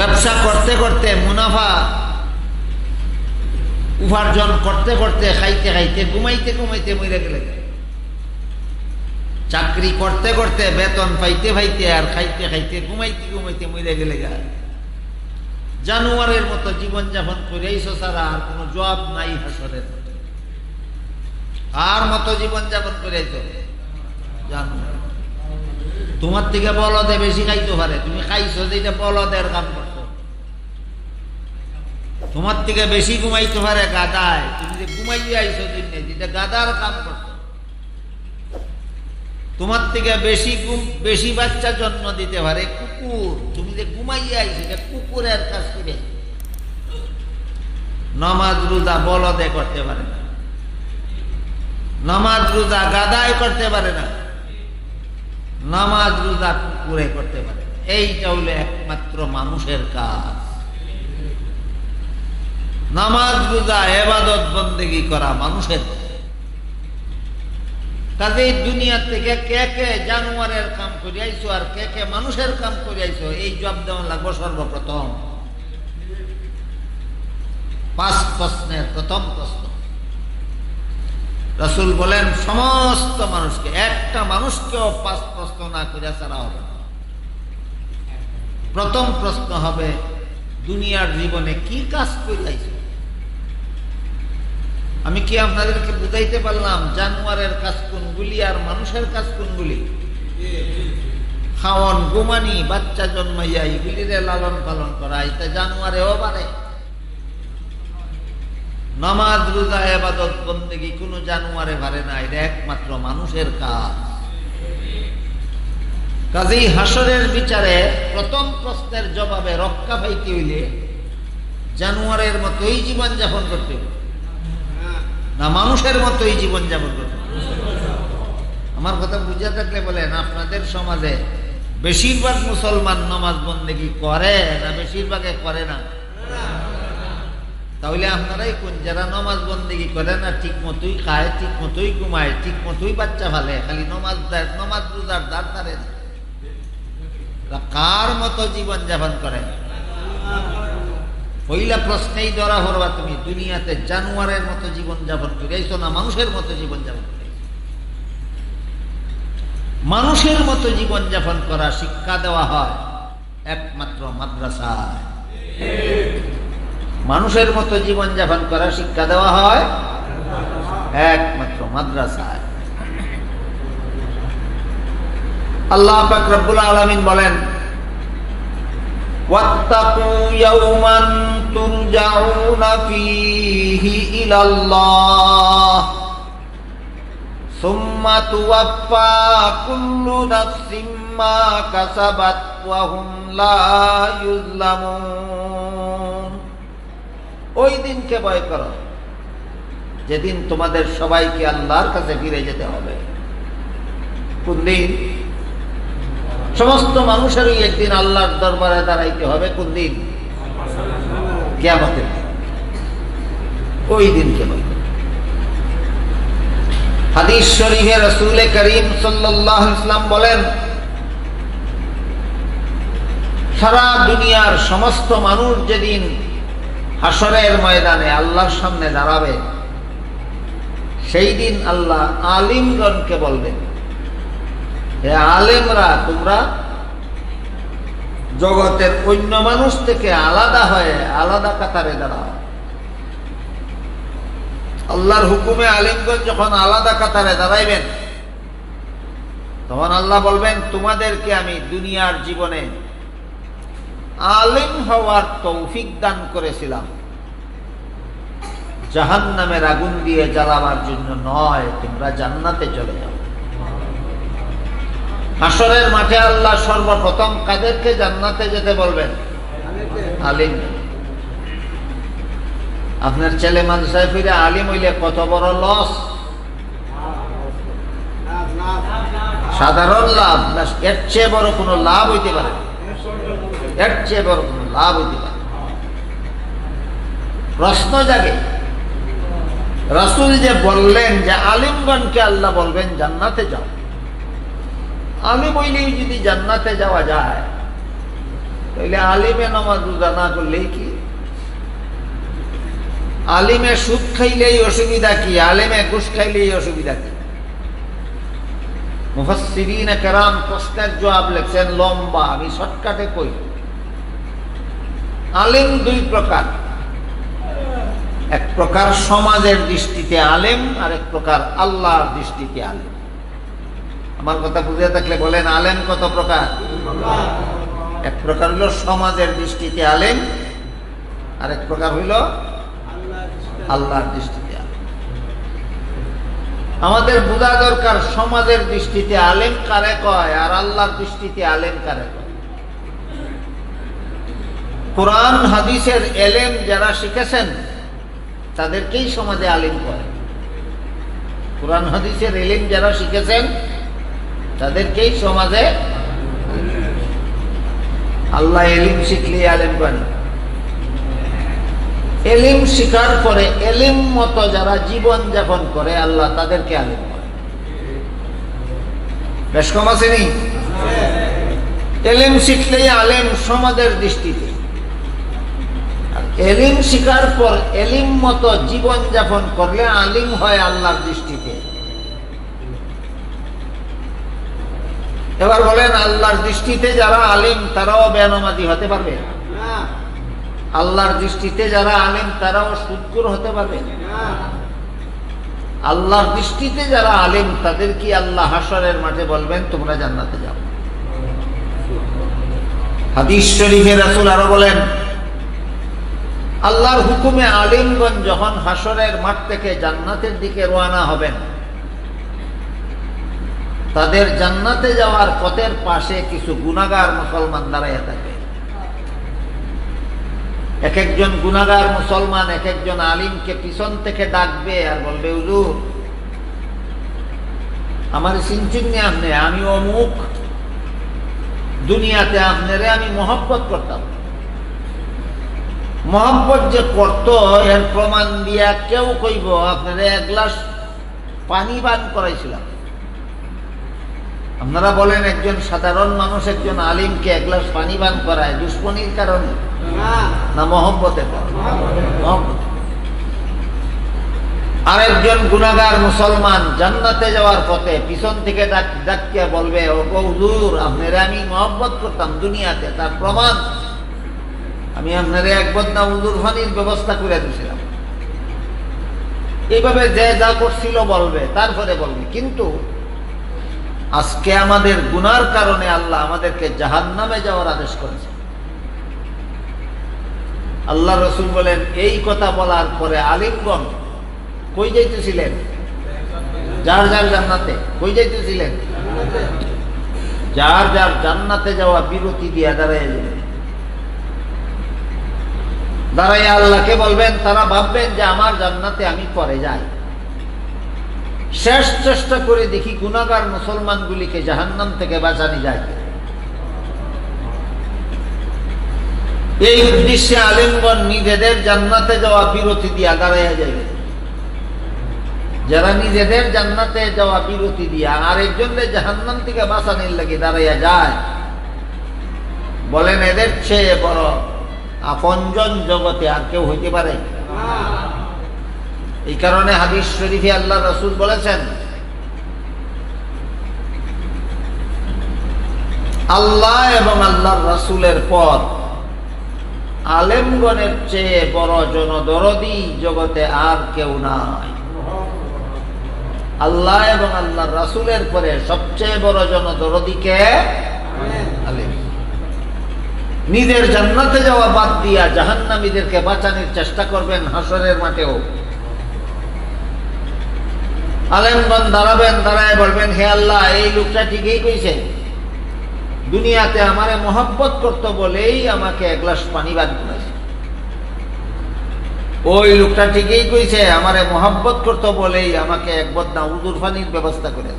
ব্যবসা করতে করতে মুনাফা উপার্জন করতে করতে খাইতে খাইতে, ঘুমাইতে ঘুমাইতে মরে গেলে চাকরি করতে করতে বেতন পাইতে পাইতে আর খাইতে খাইতে ঘুমাইতে ঘুমাইতে মরে গেলে গা জানুয়ারের মতো জীবনযাপন করে এইসো ছাড়া আর কোনো জবাব নাই হাসরের আর মতো জীবনযাপন করে তো জানুয়ার। তোমার থেকে বলদে বেশি খাইতে পারে। তুমি খাইছো যেটা বলদের কাম করছ তোমার থেকে বেশি ঘুমাইতে পারে গাদায়। তুমি যে ঘুমাইয়ে আইছো দিনে, যেটা গাদার কাম করছ তোমার থেকে বেশি বেশি বাচ্চা জন্ম দিতে পারে কুকুর। তুমি যে ঘুমাইয়ে আইছো এটা কুকুরের কাজ করে নমাজ রোজা বলদে করতে পারে না। নমাজ রোজা গাদায় করতে পারে না। নামাজ রোজা কুকুরে করতে পারে এইটা হলো একমাত্র মানুষের কাজ। নামাজ রোজা, এবাদত, বন্দেগি করা মানুষের। কাজেই দুনিয়া থেকে কে কে জানুয়ারের কাম করে আইছো আর কে কে মানুষের কাম করে আইছো এই জব দেওয়া লাগবো সর্বপ্রথম। পাঁচ প্রশ্নের প্রথম প্রশ্ন। রসুল বলেন, সমস্ত মানুষকে, একটা মানুষকেও পাঁচ প্রশ্ন না করে ছাড়া হবে প্রথম প্রশ্ন হবে, দুনিয়ার জীবনে কি কাজ করিয়াছ আমি কি আপনাদেরকে বুঝাইতে পারলাম জানুয়ারের কাজ কোনগুলি আর মানুষের কাজ কোনগুলি? খাওয়ন গুমানি বাচ্চা জন্মাইয়া এগুলিরে লালন পালন করা, এটা জানুয়ারেও পারে। নামাজ, রোজা, এবাদত, বন্দেগি কোনো জানুয়ারে ভারে না, এটা একমাত্র মানুষের কাজ। কাজেই হাসরের বিচারে প্রথম প্রশ্নের জবাবে রক্ষা পাইতে হইলে জানুয়ারের মতোই জীবন যাপন করতে হবে। না, মানুষের মতোই জীবন যাপন করতে আমার কথা বুঝে থাকলে বলেন আপনাদের সমাজে বেশিরভাগ মুসলমান নমাজ বন্দেগি করে না, বেশিরভাগে করে না? তাহলে আপনারাই কোন, যারা নমাজ বন্দেগি করে না ঠিক মতোই খায় ঠিক মতোই ঘুমায় ঠিক মতোই বাচ্চা ফালে খালি নমাজ নমাজ রোজার দাঁড় না। তা কার মতো জীবন যাপন করে? পহিলা প্রশ্নেই ধরা হরবা তুমি, দুনিয়াতে জানুয়ারের মতো জীবন যাপন করিয়াইছো না মানুষের মতো জীবন যাপন মানুষের মতো জীবন যাপন করা শিক্ষা দেওয়া হয় একমাত্র মাদ্রাসায়। মানুষের মতো জীবন যাপন করা শিক্ষা দেওয়া হয় একমাত্র মাদ্রাসায়। আল্লাহ পাক রব্বুল আলামিন বলেন ترجعون فيه إلى الله ثم توفى كل نفس ما كسبت وهم لا يظلمون ওই দিনকে ভয় করো যেদিন তোমাদের সবাইকে আল্লাহর কাছে ফিরে যেতে হবে কোন দিন সমস্ত মানুষেরই একদিন আল্লাহর দরবারে দাঁড়াইতে হবে কোন দিন কেয়ামতের দিন। ওই দিনকে ভয় হাদিস শরীফে রসুল করিম সাল্লাহ ইসলাম বলেন, সারা দুনিয়ার সমস্ত মানুষ যেদিন হাসরের ময়দানে আল্লাহর সামনে দাঁড়াবে, সেই দিন আল্লাহ আলিমগণকে বলবেন, হে আলেমরা, তোমরা জগতের অন্য মানুষ থেকে আলাদা হয়ে আলাদা কাতারে দাঁড়াও। আল্লাহর হুকুমে আলিমগঞ্জ যখন আলাদা কাতারে দাঁড়াইবেন, তখন আল্লাহ বলবেন, তোমাদেরকে আমি দুনিয়ার জীবনে আলিম হওয়ার তৌফিক দান করেছিলাম। জাহান নামের আগুন দিয়ে জ্বালাবার জন্য নয়, তোমরা জান্নাতে চলে যাও। হাসরের মাঠে আল্লাহ সর্বপ্রথম কাদেরকে জান্নাতে যেতে বলবেন? আলিম। আপনার ছেলে মানুষের ফিরে আলিম হইলে কত বড় লস সাধারণ লাভ এর চেয়ে বড় কোনো লাভ হইতে পারে। এর চেয়ে বড় কোনো লাভ হইতে পারে? প্রশ্ন জাগে। রাসুল যে বললেন যে আলিমগণকে আল্লাহ বলবেন জান্নাতে যাও। আমি বইলেই যদি জান্নাতে যাওয়া যায় তাইলে আলিমে নামাজ রোজা না করলেই কি? আলিমে সুদ খাইলেই অসুবিধা কি? আলিমে ঘুষ খাইলেই অসুবিধা কি? মুফাসসিরিন কেরাম প্রশ্নের জবাব লেখছেন, লম্বা, আমি শর্টকাটে কই। আলেম দুই প্রকার। এক প্রকার সমাজের দৃষ্টিতে আলেম আর এক প্রকার আল্লাহর দৃষ্টিতে আলেম। আমার কথা বুঝে থাকলে বলেন, আলেম কত প্রকার? এক প্রকার হইল সমাজের দৃষ্টিতে আলেম আর এক প্রকার হইল আল্লাহর দৃষ্টিতে আলেম। আমাদের বোঝা দরকার সমাজের দৃষ্টিতে আলেম কারে কয় আর আল্লাহর দৃষ্টিতে আলেম কারে কয়। কোরআন, হাদিসের এলেম যারা শিখেছেন, তাদেরকেই সমাজে আলিম করে কোরআন, হাদিসের এলিম যারা শিখেছেন তাদেরকেই সমাজে আল্লাহ এলিম শিখলে আলেম করেন এলিম শিকার পরে এলিম মতো যারা জীবন যাপন করে, আল্লাহ তাদেরকে আলেম করে বেশ কম আসেনি এলিম শিখলেই আলেম সমাজের দৃষ্টিতে। এলিম শিকার পর এলিম মতো জীবন যাপন করলে আলিম হয় আল্লাহর দৃষ্টিতে। এবার বলেন, আল্লাহর দৃষ্টিতে যারা আলিম, তারাও বেনমাদি হতে পারবে? আল্লাহর দৃষ্টিতে যারা আলিম, তারাও সুদকুর হতে পারবে? আল্লাহর দৃষ্টিতে যারা আলিম, তাদের কি আল্লাহ হাসরের মাঠে বলবেন, তোমরা জান্নাতে যাও? হাদিস শরীফে রাসূল আরও বলেন, আল্লাহর হুকুমে আলিমগঞ্জ যখন হাসরের মাঠ থেকে জান্নাতের দিকে রোয়ানা হবেন তাদের জান্নাতে যাওয়ার পথের পাশে কিছু গুনাগার মুসলমান দাঁড়াইয়া থাকে। এক একজন গুনাগার মুসলমান, এক একজন আলিমকে পিছন থেকে ডাকবে আর বলবে, হুজুর, আমার চিনচিন্নি আপনি, আমি অমুক দুনিয়াতে আপনারে আমি মহব্বত করতাম। মহব্বত যে করত, এর প্রমাণ দিয়া কেউ কইব, আপনারা এক গ্লাস পানি পান করাইছিলাম। আপনারা বলেন একজন সাধারণ মানুষ, একজন আলিমকে এক গ্লাস পানি পান করায় দুশ্মনির কারণে? না মহব্বতের কারণে? মহব্বত আরেকজন গুনাগার মুসলমান জান্নাতে যাওয়ার পথে পিছন থেকে ডাকিয়া বলবে ও গো হুজুর, আপনারা আমি মহব্বত করতাম দুনিয়াতে, তার প্রমাণ আমি আপনারা এক বদনা উদুর ফানির ব্যবস্থা করে দিয়েছিলাম। এইভাবে যে যা করছিল বলবে, তারপরে বলবে। কিন্তু আজকে আমাদের গুনার কারণে আল্লাহ আমাদেরকে জাহান নামে যাওয়ার আদেশ করেছে। আল্লাহ রসুল বলেন, এই কথা বলার পরে আলিমগণ কই যাইতেছিলেন? যার যার জান্নাতে, কই যাইতেছিলেন? যার যার জান্নাতে যাওয়া বিরতি দিয়া দাঁড়াইয়া যাবে দাঁড়াইয়া আল্লাহকে বলবেন, তারা ভাববেন যে আমার জান্নাতে আমি পরে যাই। শেষ চেষ্টা করে দেখি গুণাগার মুসলমানগুলিকে জাহান্নাম থেকে বাঁচানি যায় এই উদ্দেশ্যে আলিমগণ নিজেদের জান্নাতে যাওয়া বিরতি দিয়া দাঁড়াইয়া যাবে যারা নিজেদের জান্নাতে যাওয়া বিরতি দিয়া আরেকজনের জাহান্নাম থেকে বাঁচানির লাগে দাঁড়াইয়া যায়, বলেন এদের চেয়ে বড় আপনজন জগতে আর কেউ হইতে পারে? এই কারণে হাদিস শরীফে আল্লাহ রসুল বলেছেন, আল্লাহ এবং আল্লাহর রসুলের পর আলেমগণের চেয়ে বড় জনদরদি জগতে আর কেউ নাই। আল্লাহ এবং আল্লাহর রাসুলের পরে সবচেয়ে বড় জনদরদিকে আলেম। নিজের জান্নাতে যাওয়া বাদ দিয়া জাহান্নামীদেরকে বাঁচানোর চেষ্টা করবেন হাসরের মাঠেও। আলেমগণ দাঁড়াবেন, দাঁড়ায় বলবেন, হে আল্লাহ, এই লোকটা ঠিকই কইছে। দুনিয়াতে আমারে মহব্বত করত বলেই আমাকে এক গ্লাস পানি বাদ করেছে ওই লোকটা ঠিকই কইছে, আমারে মহব্বত করত বলেই আমাকে এক বদনা উদুর পানির ব্যবস্থা করে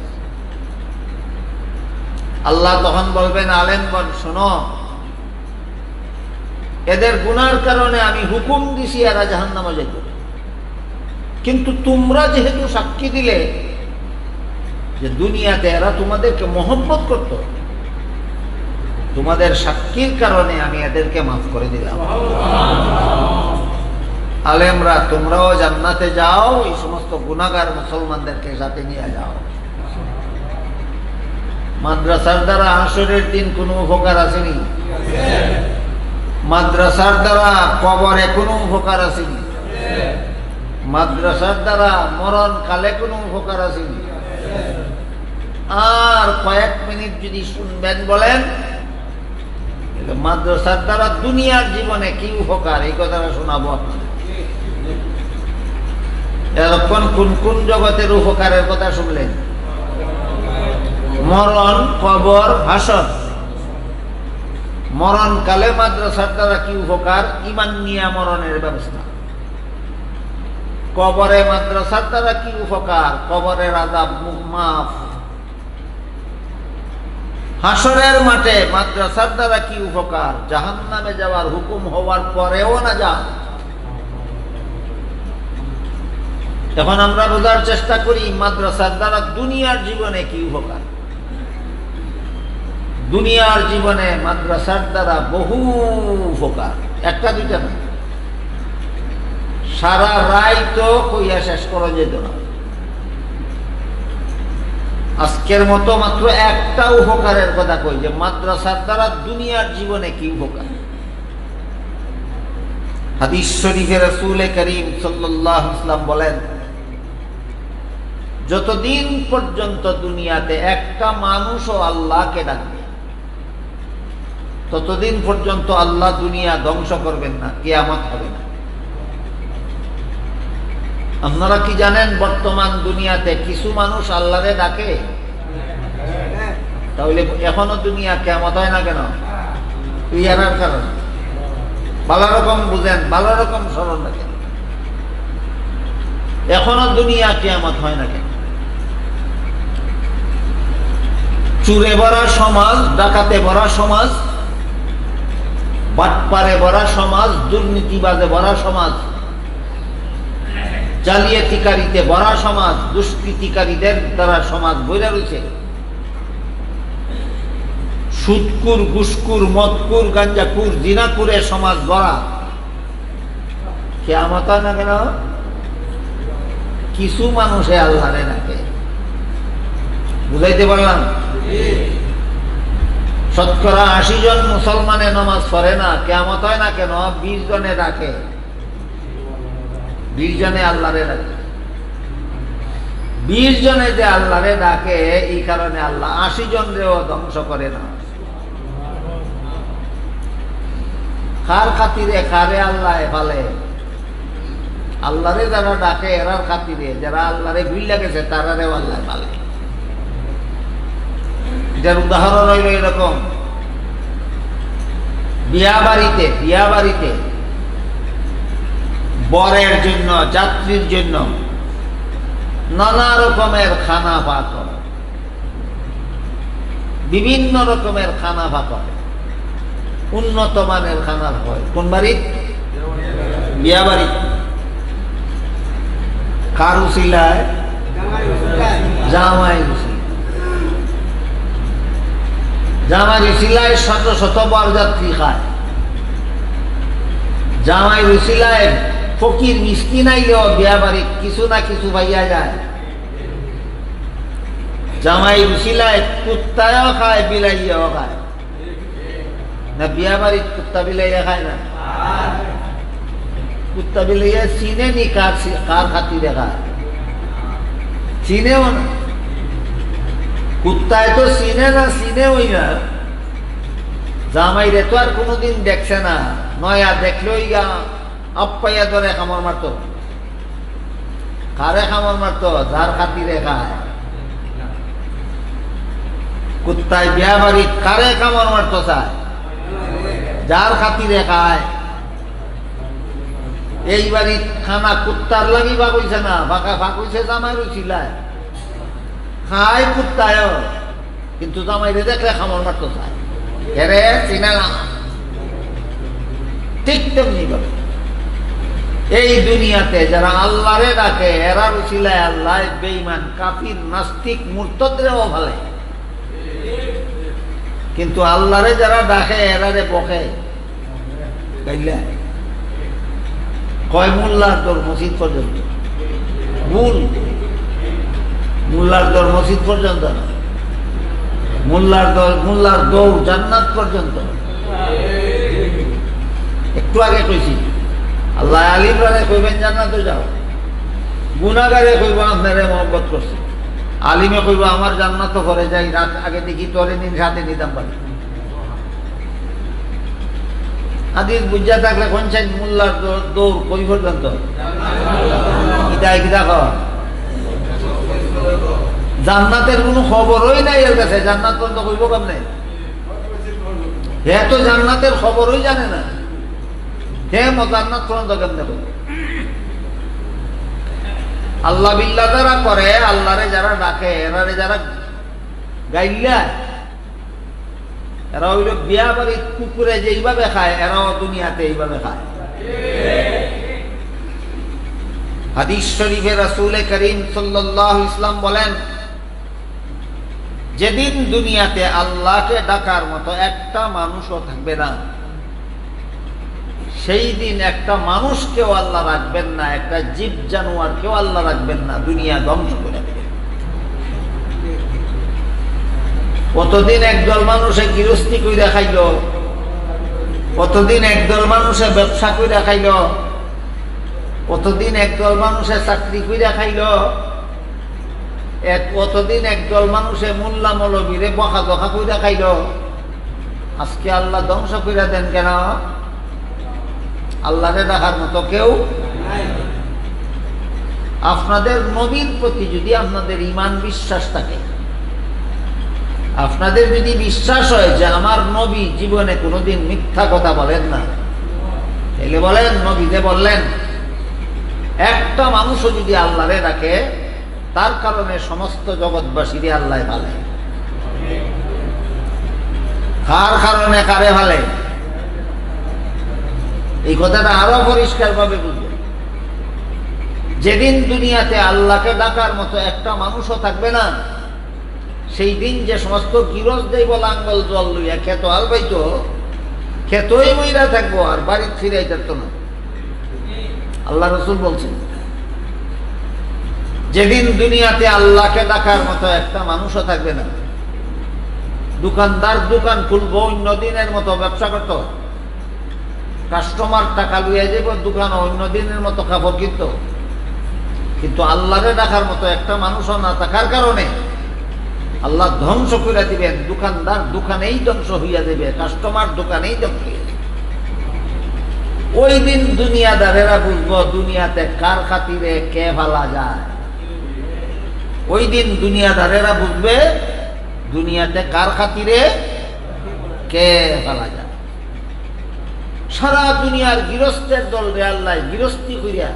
আল্লাহ তখন বলবেন, আলেমগণ, শোনো, এদের গুনার কারণে আমি হুকুম দিছি, এরা জাহান নামা যেত কিন্তু তোমরা যেহেতু সাক্ষী দিলে যে দুনিয়াতে এরা তোমাদেরকে মহব্বত করত, তোমাদের সাক্ষীর কারণে আমি এদেরকে মাফ করে দিলাম। আলেমরা, তোমরাও জান্নাতে যাও, এই সমস্ত গুণাগার মুসলমানদেরকে সাথে নিয়ে যাও। মাদ্রাসার দ্বারা আসরের দিন কোনো উপকার আসেনি। মাদ্রাসার দ্বারা কবরে কোনো উপকার আসেনি। মাদ্রাসার দ্বারা মরণ কালে কোনো উপকার আসেনি। আর কয়েক মিনিট যদি শুনবেন বলেন মাদ্রাসার দ্বারা দুনিয়ার জীবনে কি উপকার? এই কথাটা শোনাবো এরকম কোন কোন জগতের উপকারের কথা শুনলেন? মরণ, কবর, ভাষণ। মরণকালে মাদ্রাসার দ্বারা কি উপকার? ইমান নিয়া মরণের ব্যবস্থা। কবরে মাদ্রাসার দ্বারা কি উপকার? কবরের আদাব মাফ। হাসরের মাঠে মাদ্রাসার দ্বারা কি উপকার? জাহান নামে যাওয়ার হুকুম হওয়ার পরেও না যা এখন আমরা বোঝার চেষ্টা করি, মাদ্রাসার দ্বারা দুনিয়ার জীবনে কি উপকার? দুনিয়ার জীবনে মাদ্রাসার দ্বারা বহু উপকার। একটা দুইটা না। সারা রায় তো কইয়া শেষ করা যেত না। আজকের মতো মাত্র একটা উপকারের কথা কই যে, মাদ্রাসার দ্বারা দুনিয়ার জীবনে কি উপকার? হাদিস শরীফে করিম সাল্লাহ ইসলাম বলেন, যতদিন পর্যন্ত দুনিয়াতে একটা মানুষও আল্লাহকে ডাকবে, ততদিন পর্যন্ত আল্লাহ দুনিয়া ধ্বংস করবেন না, কেয়ামত হবে না। আপনারা কি জানেন বর্তমান দুনিয়াতে কিছু মানুষ আল্লাহরে ডাকে? তাহলে এখনও দুনিয়া কেমত হয় না কেন? ইয়ার কারণ। ভালো রকম বুঝেন, ভালো রকম স্মরণ রাখেন। এখনও দুনিয়া কেমত হয় না কেন? চুরে ভরা সমাজ, ডাকাতে ভরা সমাজ, বাটপারে ভরা সমাজ দুর্নীতিবাদে ভরা সমাজ জালিয়াতিকারীতে ভরা সমাজ, দুষ্কৃতিকারীদের দ্বারা সমাজ বইরা রয়েছে। সুদকুর গুসকুর মদকুর, গাঞ্জাকুর, জিনাকুরে সমাজ ভরা কে আমার না? কেন কিছু মানুষে আল্লাহরে ডাকে। বুঝাইতে পারলাম? শতকরা আশি জন মুসলমানে নমাজ পড়ে না কেমত হয় না কেন? বিশ জনে ডাকে। বিশ জনে আল্লাহরে ডাকে। বিশ জনে যে আল্লাহরে ডাকে, এই কারণে আল্লাহ আশি জনরেও ধ্বংস করে না। কার খাতিরে, কারে আল্লাহ ভালে আল্লাহরে যারা ডাকে, এরার খাতিরে। যারা আল্লাহরে গুইলা গেছে তারারেও আল্লাহ ফালে যার উদাহরণ হইল এরকম। বিয়া বাড়িতে বিয়া বাড়িতে বরের জন্য, যাত্রীর জন্য নানা রকমের খানা ভাগ করে। বিভিন্ন রকমের খানা ভাগ উন্নত মানের খানা হয়। কোন বাড়ি? বিয়া বাড়ি কারু জামাই জামাই শত শত বরযাত্রী খায়। জামাই রুসিলায় ফকির মিষ্টি নাইলেও বিয়া বাড়ি কিছু না কিছু পাইয়া যায়। জামাই রুসিলায় কুত্তায়ও খায়, বিলাইয়াও খায়। না বিয়া বাড়ির কুত্তা বিলাইয়া খায় না? কুত্তা বিলাইয়া চিনে নি কার কার খাতিরে খায়? চিনেও না। কুত্তায় তো চিনে না চিনে ওই না। জামাই রে তো আর কোনোদিন দেখছে না। নয়া দেখলেই গা। আপ্পাইয়া ধরে খামর মারতো। কারে খামর মারতো? যার খাতিরে খায়। কুত্তায় বিয়া বাড়ি কারে কামড় মারতো চায়? যার খাতিরে খায়। এই বাড়ি খানা কুত্তার লাগি হইছে না? বাঁকা ভাগ হইছে জামাই রইছিলায় খায় কুত্তায় কিন্তু জামাই রে দেখলে খামর মারতো চায়। এরে চিনে ঠিক তেমনি ভাবে। এই দুনিয়াতে যারা আল্লাহরে ডাকে, এরা রুচিলায় আল্লাহ বেইমান কাফির, নাস্তিক, মূর্তদ্রেও ভালে। কিন্তু আল্লাহরে যারা ডাকে, এরারে বকে। কয় মোল্লার তোর মসজিদ পর্যন্ত? ভুল। মোল্লার তোর মসজিদ পর্যন্ত না। মোল্লার দর, মোল্লার দৌড় জান্নাত পর্যন্ত। একটু আগে কইছি আল্লাহ আলিম কইবেন, জান্নাতে যাও। গুণাগারে কইব, আপনারে মহব্বত করছে। আলিমে কইব, আমার জান্নাত করে যাই, রাত আগে দেখি তোরে নিন সাথে নিতাম পারি বুঝা থাকলে কোনছেন মোল্লার দৌড়- কই পর্যন্ত? কিতা কিতা কর জান্নাতের কোনো খবরই নাই এর কাছে, জান্নাত পর্যন্ত কইব কেমনে? হে তো জান্নাতের খবরই জানে না। আল্লাহ বিল্লাহ যারা করে, আল্লাহরে যারা ডাকে, এরারে যারা গাইলা এরা হইল বিয়া বাড়ি কুকুরে যে এইভাবে খায়, এরাও দুনিয়াতে এইভাবে খায়। যেদিন দুনিয়াতে আল্লাহকে ডাকার মতো একটা মানুষও থাকবে না। সেই দিন একটা মানুষকেও আল্লাহ রাখবেন না, একটা জীব জানোয়ারকেও আল্লাহ রাখবেন না, দুনিয়া ধ্বংস করে দেবে। কতদিন একদল মানুষে গৃহস্থী কইরা খাইল? কতদিন একদল মানুষে ব্যবসা কইরা খাইল? কতদিন একদল মানুষে চাকরি খাইল? এক কতদিন একদল মানুষে মোল্লা মলবীরে বখা দখা কইরা খাইল? আজকে আল্লাহ ধ্বংস কইরা দেন কেন? আল্লাহরে ডাকার মতো কেউ আপনাদের নবীর প্রতি যদি আপনাদের ইমান বিশ্বাস থাকে আপনাদের যদি বিশ্বাস হয় যে আমার নবী জীবনে কোনোদিন মিথ্যা কথা বলেন না তাহলে বলেন নবীতে বললেন একটা মানুষও যদি আল্লাহরে রাখে তার কারণে সমস্ত জগৎবাসীরে আল্লাহ ভালে। কার কারণে কারে ভালে? এই কথাটা আরও পরিষ্কার ভাবে বুঝবে। যেদিন দুনিয়াতে আল্লাহকে ডাকার মতো একটা মানুষও থাকবে না, সেই দিন যে সমস্ত গিরজ দেব লাঙ্গল জল লইয়া খেত আল বাইতো, খেতই মইরা থাকব আর বাড়ির ফিরাই থাকতো না। আল্লাহ রসুল বলছেন, যেদিন দুনিয়াতে আল্লাহকে ডাকার মতো একটা মানুষও থাকবে না, দোকানদার দোকান খুলবো, অন্য দিনের মতো ব্যবসা করতো। কাস্টমার টাকা লইয়া যাব দোকান অন্য দিনের মতো কাপড় কিনত। কিন্তু আল্লাহরে ডাকার মতো একটা মানুষও না থাকার কারণে আল্লাহ ধ্বংস করে দিবেন দোকানদার দোকানেই ধ্বংস হইয়া দেবে কাস্টমার দোকানেই ধ্বংস ওই দিন দুনিয়াদারেরা বুঝব, দুনিয়াতে কার খাতিরে কে ভালা যায়। ওই দিন দুনিয়াদারেরা বুঝবে, দুনিয়াতে কার খাতিরে কে ভালা যায়। সারা দুনিয়ার গৃহস্থের দল রে আল্লাহ গৃহস্থী করিয়া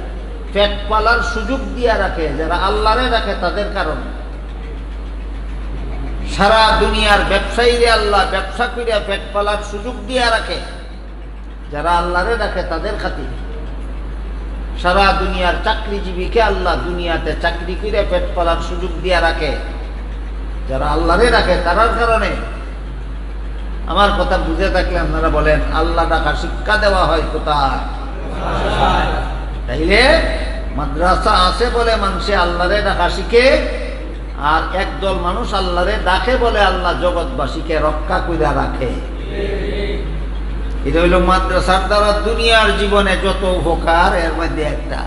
পেট পালার সুযোগ দিয়া রাখে, যারা আল্লাহরে রাখে তাদের কারণে। সারা দুনিয়ার ব্যবসায়ীরে আল্লাহ ব্যবসা করিয়া পেট পালার সুযোগ দিয়া রাখে, যারা আল্লাহরে রাখে তাদের খাতির। সারা দুনিয়ার চাকরিজীবীকে আল্লাহ দুনিয়াতে চাকরি করে পেট পালার সুযোগ দিয়া রাখে, যারা আল্লাহরে রাখে তারার কারণে। আমার কথা বুঝে থাকলে আপনারা বলেন, আল্লাহ ডাকা শিক্ষা দেওয়া হয় কোথায়? তাইলে মাদ্রাসা আছে বলে মানুষে আল্লাহরে ডাকা শিখে, আর একদল মানুষ আল্লাহরে ডাকে বলে আল্লাহ জগৎবাসীকে রক্ষা কইরা রাখে। এটা হইল মাদ্রাসার দ্বারা দুনিয়ার জীবনে যত উপকার, এর মধ্যে একটা।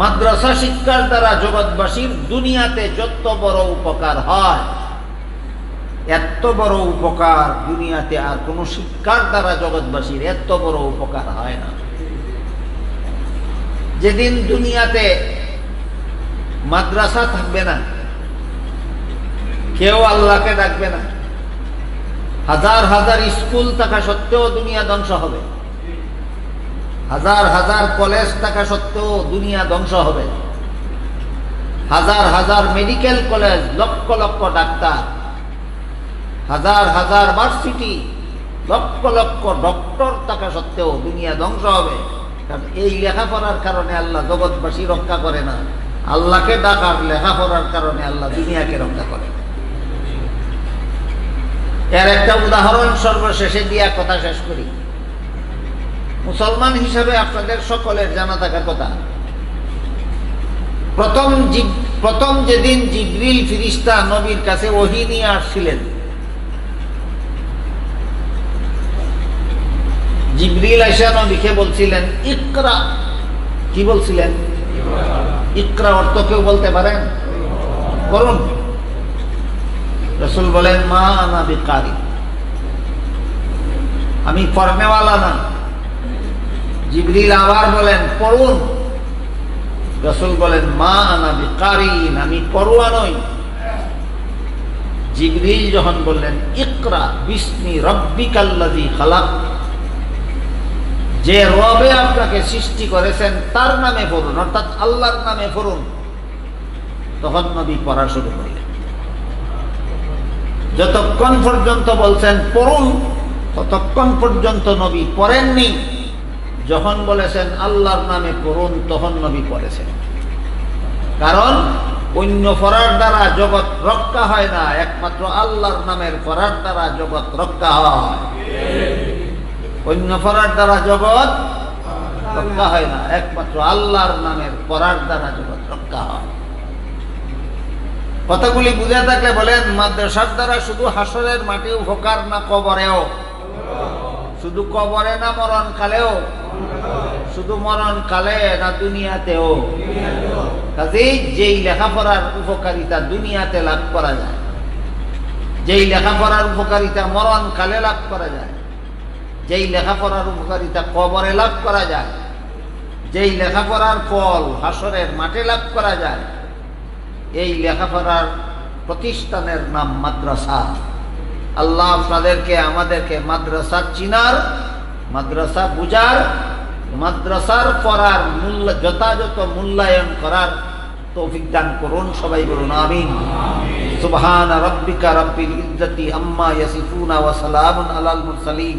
মাদ্রাসা শিক্ষার দ্বারা জগৎবাসীর দুনিয়াতে যত বড় উপকার হয় এত বড় উপকার দুনিয়াতে আর কোনো শিক্ষার দ্বারা জগৎবাসীর এত বড় উপকার হয় না। যেদিন দুনিয়াতে মাদ্রাসা থাকবে না, কেউ আল্লাহকে ডাকবে না, হাজার হাজার স্কুল থাকা সত্ত্বেও দুনিয়া ধ্বংস হবে, হাজার হাজার কলেজ থাকা সত্ত্বেও দুনিয়া ধ্বংস হবে, হাজার হাজার medical college lakh lakh doctor হাজার হাজার ভার্সিটি লক্ষ লক্ষ ডক্টর থাকা সত্ত্বেও দুনিয়া ধ্বংস হবে। কারণ এই লেখাপড়ার কারণে আল্লাহ জগৎবাসী রক্ষা করে না। আল্লাহকে ডাকার লেখাপড়ার কারণে আল্লাহ দুনিয়াকে রক্ষা করে। এর একটা উদাহরণ সর্বশেষে দিয়া কথা শেষ করি। মুসলমান হিসাবে আপনাদের সকলের জানা থাকার কথা। প্রথম প্রথম যেদিন জিবরিল ফিরিস্তা নবীর কাছে ওহি নিয়ে আসছিলেন জিবরিল আইসা নবীকে বলছিলেন, ইকরা। কি বলছিলেন? ইকরা অর্থ কেউ বলতে পারেন? করুন রসুল বলেন, মা আনা বিকারি। আমি ফর্মেওয়ালা না। জিবরিল আবার বলেন, পড়ুন। রসুল বলেন, মা আনা বিকারিন আমি পড়ুয়া নই। জিবরিল যখন বললেন, ইকরা বিস্মি রব্বিকাল্লাযী খালাক। যে রবে আপনাকে সৃষ্টি করেছেন, তার নামে পড়ুন, অর্থাৎ আল্লাহর নামে পড়ুন। তখন নবী পড়া শুরু করলেন। যতক্ষণ পর্যন্ত বলছেন পড়ুন, ততক্ষণ পর্যন্ত নবী পড়েননি। যখন বলেছেন আল্লাহর নামে পড়ুন, তখন নবী পড়েছেন। কারণ অন্য ফরার দ্বারা জগৎ রক্ষা হয় না, একমাত্র আল্লাহর নামের ফরার দ্বারা জগৎ রক্ষা হয়। অন্য ফরার দ্বারা জগৎ রক্ষা হয় না। একমাত্র আল্লাহর নামের পড়ার দ্বারা জগৎ রক্ষা হয়। কথাগুলি বুঝে থাকলে বলেন, মাদ্রাসার দ্বারা শুধু হাসরের মাটি উপকার না কবরেও? শুধু কবরে না মরণ কালেও? শুধু মরণ কালে না দুনিয়াতেও? কাজেই যেই লেখাপড়ার উপকারিতা দুনিয়াতে লাভ করা যায়, যেই লেখাপড়ার উপকারিতা মরণ কালে লাভ করা যায় যেই লেখাপড়ার উপকারিতা কবরে লাভ করা যায়, যেই লেখাপড়ার ফল হাসরের মাঠে লাভ করা যায়, এই লেখাপড়ার প্রতিষ্ঠানের নাম মাদ্রাসা। আল্লাহ আপনাদেরকে, আমাদেরকে মাদ্রাসা চিনার, মাদ্রাসা বুঝার, মাদ্রাসার পড়ার মূল্য, যথাযথ মূল্যায়ন করার তৌফিক দান করুন, সবাই বলুন আমিন। সুবহান রব্বিকা রব্বিল ইজ্জতি আম্মা ইয়াসিফুনা ওয়া সালামুন আলাল মুরসালিন।